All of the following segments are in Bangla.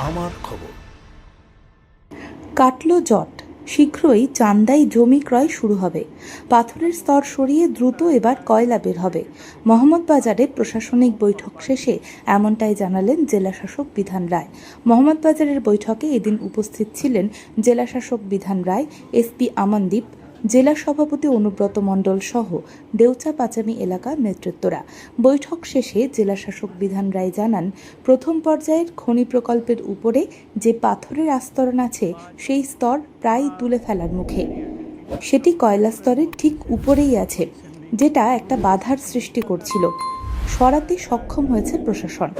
আমার খবর। কাটল জট। শীঘ্রই চান্দাই জমি ক্রয় শুরু হবে। পাথরের স্তর সরিয়ে দ্রুত এবার কয়লা বের হবে। মোহাম্মদবাজারে প্রশাসনিক বৈঠক শেষে এমনটাই জানালেন জেলাশাসক বিধান রায়। মোহাম্মদবাজারের বৈঠকে এদিন উপস্থিত ছিলেন জেলাশাসক বিধান রায় এসপি আমানদীপ জেলা সভাপতি অনুব্রত মণ্ডল সহ দেউচা পাচামি এলাকার নেতৃত্বরা। বৈঠক শেষে জেলাশাসক বিধান রায় জানান, প্রথম পর্যায়ের খনি প্রকল্পের উপরে যে পাথরের আস্তরণ আছে, সেই স্তর প্রায় তুলে ফেলার মুখে। সেটি কয়লা স্তরের ঠিক উপরেই আছে, যেটা একটা বাধার সৃষ্টি করছিল। সরাতে সক্ষম হয়েছে প্রশাসন।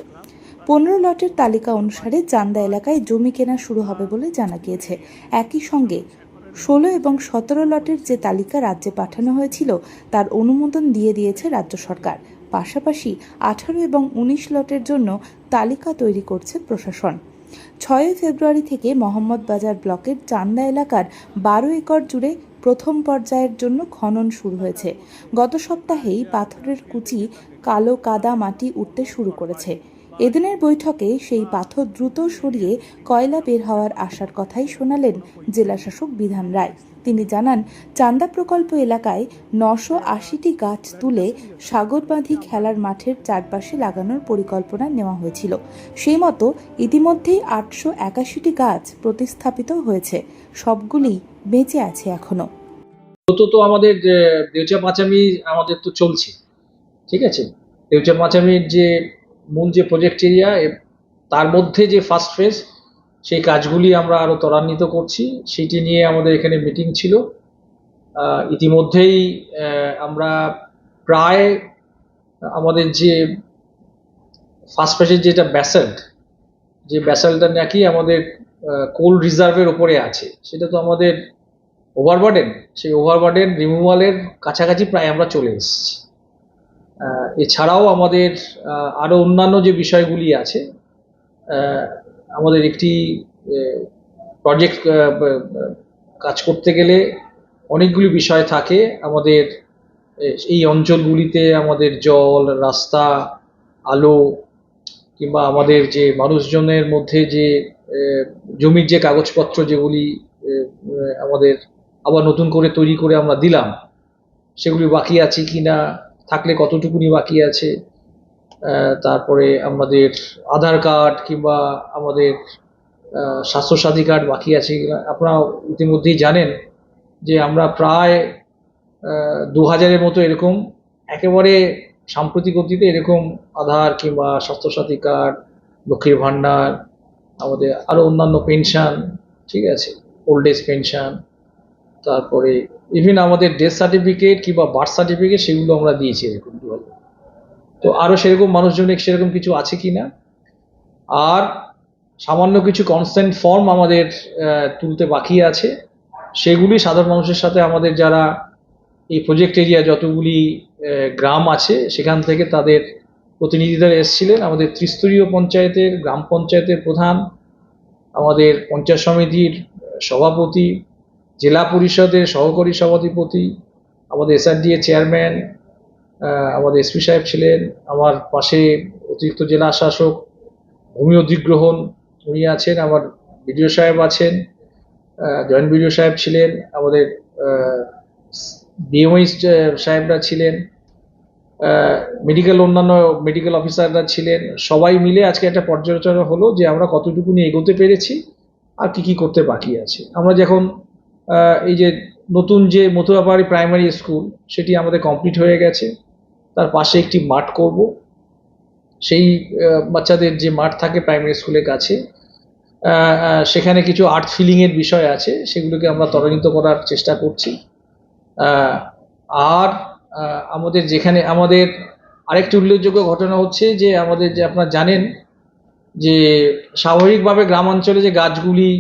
পনেরো লটের তালিকা অনুসারে চান্দা এলাকায় জমি কেনা শুরু হবে বলে জানা গিয়েছে। একই সঙ্গে ষোলো এবং সতেরো লটের যে তালিকা রাজ্যে পাঠানো হয়েছিল, তার অনুমোদন দিয়ে দিয়েছে রাজ্য সরকার। পাশাপাশি আঠারো এবং উনিশ লটের জন্য তালিকা তৈরি করছে প্রশাসন। ছয়ই ফেব্রুয়ারি থেকে মোহাম্মদবাজার ব্লকের চান্দা এলাকার বারো একর জুড়ে প্রথম পর্যায়ের জন্য খনন শুরু হয়েছে। গত সপ্তাহেই পাথরের কুচি কালো কাদা মাটি উঠতে শুরু করেছে। এদিনের বৈঠকে সেই পাথর দ্রুত সরিয়ে কয়লা বের হওয়ার আশার কথাই শোনালেন জেলাশাসক বিধান রায়। তিনি জানান, চান্দা প্রকল্প এলাকায় নশো আশিটি গাছ তুলে সাগরবাঁধি খেলার মাঠের চারপাশে লাগানোর পরিকল্পনা নেওয়া হয়েছিল। সেই মতো ইতিমধ্যেই আটশো একাশিটি গাছ প্রতিস্থাপিত হয়েছে। সবগুলি বেঁচে আছে এখনও। তো আমাদের দেউচা পাঁচামি আমাদের তো চলছে। ঠিক আছে? দেউচা পাঁচামির যে মূল যে প্রজেক্ট এরিয়া তার মধ্যে যে ফার্স্ট ফেজ সেই কাজগুলি আমরা আরও ত্বরান্বিত করছি। সেটি নিয়ে আমাদের এখানে মিটিং ছিল। ইতিমধ্যেই আমরা প্রায় আমাদের যে ফার্স্ট ফেজের যেটা ব্যাসেল্ট যে ব্যাসেলটা নাকি আমাদের কোল রিজার্ভের ওপরে আছে। সেটা তো আমাদের ওভারবার্ডেন সেই ওভারবার্ডেন রিমুভালের কাছাকাছি প্রায় আমরা চলে এসেছি। এছাড়াও আমাদের আরও অন্যান্য যে বিষয়গুলি আছে আমাদের একটি প্রজেক্ট কাজ করতে গেলে অনেকগুলি বিষয় থাকে। আমাদের এই অঞ্চলগুলিতে আমাদের জল, রাস্তা, আলো কিংবা আমাদের যে মানুষজনের মধ্যে যে জমির যে কাগজপত্র যেগুলি আমাদের আবার নতুন করে তৈরি করে আমরা দিলাম, সেগুলি বাকি আছে কি না থাকলে কতটুকুনি বাকি আছে? তারপরে আমাদের আধার কার্ড কিংবা আমাদের স্বাস্থ্যসাথী কার্ড বাকি আছে আপনারা ইতিমধ্যেই জানেন যে আমরা প্রায় দু হাজারের মতো এরকম একেবারে সাম্প্রতিক অতীতে এরকম আধার কিংবা স্বাস্থ্যসাথী কার্ড, লক্ষ্মীর ভাণ্ডার, আমাদের আরও অন্যান্য পেনশন, ঠিক আছে ওল্ড এজ পেনশন, তারপরে ইভেন আমাদের ডেথ সার্টিফিকেট কিংবা বার্থ সার্টিফিকেট সেগুলো আমরা দিয়েছি এরকম তো আরও সেরকম মানুষজনের সেরকম কিছু আছে কি না আর সামান্য কিছু কনস্ট্যান্ট ফর্ম আমাদের তুলতে বাকি আছে। সেগুলি সাধারণ মানুষের সাথে আমাদের যারা এই প্রজেক্ট এরিয়া যতগুলি গ্রাম আছে, সেখান থেকে তাদের প্রতিনিধিরা এসেছিলেন। আমাদের ত্রিস্তরীয় পঞ্চায়েতের, গ্রাম পঞ্চায়েতের প্রধান, আমাদের পঞ্চায়েত সমিতির সভাপতি জেলা পরিষদের সহকারী সভাধিপতি, আমাদের এসআরডিএ চেয়ারম্যান আমাদের এসপি সাহেব ছিলেন, আমার পাশে অতিরিক্ত জেলা শাসক, ভূমি অধিগ্রহণ উনি আছেন, আমার বিডিও সাহেব আছেন জয়েন্ট বিডিও সাহেব ছিলেন, আমাদের বিএমআই সাহেবরা ছিলেন মেডিকেল অন্যান্য মেডিকেল অফিসাররা ছিলেন, সবাই মিলে আজকে একটা পর্যালোচনা হলো যে আমরা কতটুকুনি এগোতে পেরেছি আর কি কি করতে বাকি আছে। আমরা যখন এই যে নতুন যে মথুরাপাড়ি প্রাইমারি স্কুল সেটি আমাদের কমপ্লিট হয়ে গেছে। তার পাশে একটি মাঠ করব। সেই বাচ্চাদের যে মাঠ থাকে প্রাইমারি স্কুলের কাছে সেখানে কিছু আর্ট ফিলিংয়ের বিষয় আছে, সেগুলোকে আমরা ত্বরান্বিত করার চেষ্টা করছি। আর আমাদের যেখানে, আমাদের আরেকটি উল্লেখযোগ্য ঘটনা হচ্ছে যে, আমাদের যে আপনারা জানেন যে, স্বাভাবিকভাবে গ্রামাঞ্চলে যে গাছগুলি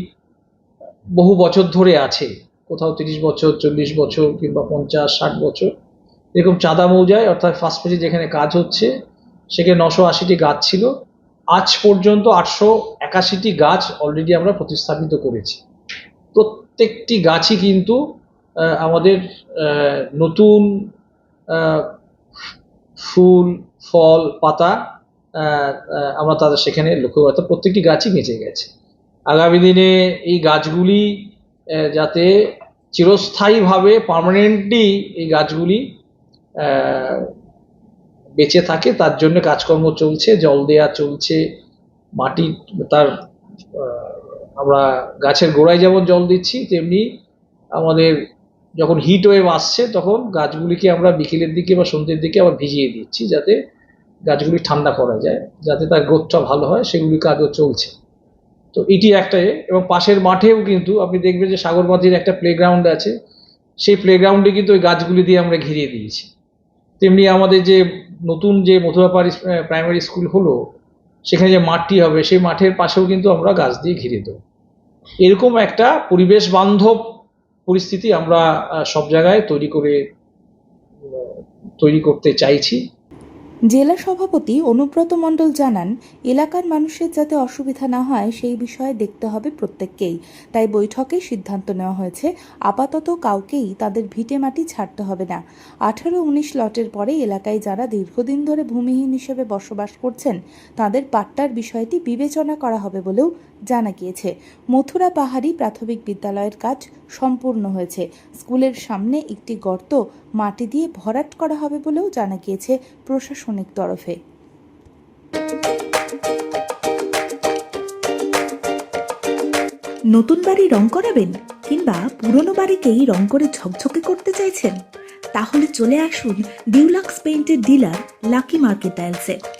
বহু বছর ধরে আছে, কোথাও তিরিশ বছর, চল্লিশ বছর কিংবা পঞ্চাশ, ষাট বছর। এরকম চাঁদা মৌজায় অর্থাৎ ফার্স্ট পেজে যেখানে কাজ হচ্ছে, সেখানে নশো আশিটি গাছ ছিল। আজ পর্যন্ত আটশো একাশিটি গাছ অলরেডি আমরা প্রতিস্থাপিত করেছি। প্রত্যেকটি গাছই কিন্তু আমাদের নতুন ফুল, ফল, পাতা আমরা তাদের সেখানে লক্ষ্য করতে প্রত্যেকটি গাছই বেঁচে গেছে। আগামী দিনে এই গাছগুলি যাতে চিরস্থায়ীভাবে পার্মানেন্টলি এই গাছগুলি বেঁচে থাকে, তার জন্য কাজকর্ম চলছে, জল দেওয়া চলছে, মাটি, তার আমরা গাছের গোড়ায় যেমন জল দিচ্ছি, তেমনি আমাদের যখন হিট ওয়েভ আসছে, তখন গাছগুলিকে আমরা বিকেলের দিকে বা সন্ধ্যের দিকে আবার ভিজিয়ে দিচ্ছি, যাতে গাছগুলি ঠান্ডা করা যায়, যাতে তার গ্রোথটা ভালো হয় সেগুলি কাজও চলছে। তো এটি একটা এবং পাশের মাঠেও কিন্তু আপনি দেখবেন যে সাগরমাঝির একটা প্লেগ্রাউন্ড আছে। সেই প্লেগ্রাউন্ডে কিন্তু ওই গাছগুলি দিয়ে আমরা ঘিরিয়ে দিয়েছি। তেমনি আমাদের যে নতুন যে মথুরাপাড়ি প্রাইমারি স্কুল হলো, সেখানে যে মাঠটি হবে, সেই মাঠের পাশেও কিন্তু আমরা গাছ দিয়ে ঘিরে দেবো। এরকম একটা পরিবেশ বান্ধব পরিস্থিতি আমরা সব জায়গায় তৈরি করে তৈরি করতে চাইছি। জেলা সভাপতি অনুব্রত মণ্ডল জানান, এলাকার মানুষের যাতে অসুবিধা না হয় সেই বিষয়ে দেখতে হবে প্রত্যেককেই। তাই বৈঠকে সিদ্ধান্ত নেওয়া হয়েছে, আপাতত কাউকেই তাদের ভিটে মাটি ছাড়তে হবে না। আঠারো উনিশ লটের পরে এলাকায় যারা দীর্ঘদিন ধরে ভূমিহীন হিসেবে বসবাস করছেন, তাদের পাট্টার বিষয়টি বিবেচনা করা হবে বলেও জানা গিয়েছে, মথুরা পাহাড়ি প্রাথমিক বিদ্যালয়ের কাজ সম্পূর্ণ হয়েছে। স্কুলের সামনে একটি গর্ত মাটি দিয়ে ভরাট করা হবে বলেও জানা গিয়েছে প্রশাসনিক তরফে। নতুন বাড়ি রং করাবেন কিংবা পুরনো বাড়িকেই রং করে ঝকঝকে করতে চাইছেন? তাহলে চলে আসুন ডিউলাক্স পেইন্টের ডিলার লাকি মার্কেট টাইলসে।